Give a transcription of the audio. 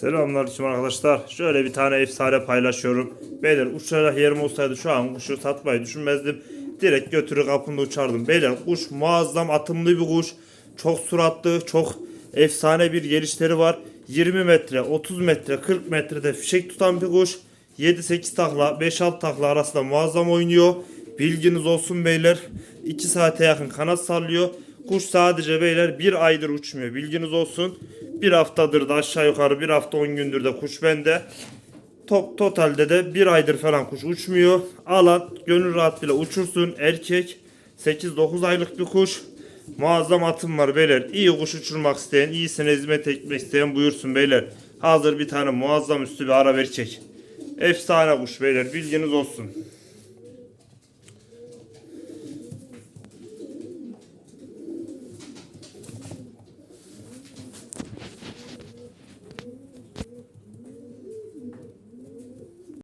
Selamünaleyküm arkadaşlar. Şöyle bir tane efsane paylaşıyorum. Beyler uçarak yerim olsaydı şu an kuşu satmayı düşünmezdim. Direkt götürü kapında uçardım. Beyler kuş muazzam atımlı bir kuş. Çok suratlı, çok efsane bir gelişleri var. 20 metre, 30 metre, 40 metrede fişek tutan bir kuş. 7-8 takla, 5-6 takla arasında muazzam oynuyor. Bilginiz olsun beyler. 2 saate yakın kanat sallıyor. Kuş sadece beyler bir aydır uçmuyor. Bilginiz olsun. Bir haftadır da aşağı yukarı bir hafta 10 gündür de kuş bende. Top, totalde de bir aydır falan kuş uçmuyor. Alan gönül rahatlığıyla uçursun. Erkek 8-9 aylık bir kuş. Muazzam atım var beyler. İyi kuş uçurmak isteyen, iyisine hizmet etmek isteyen buyursun beyler. Hazır bir tane muazzam üstü bir ara verecek. Efsane kuş beyler bilginiz olsun.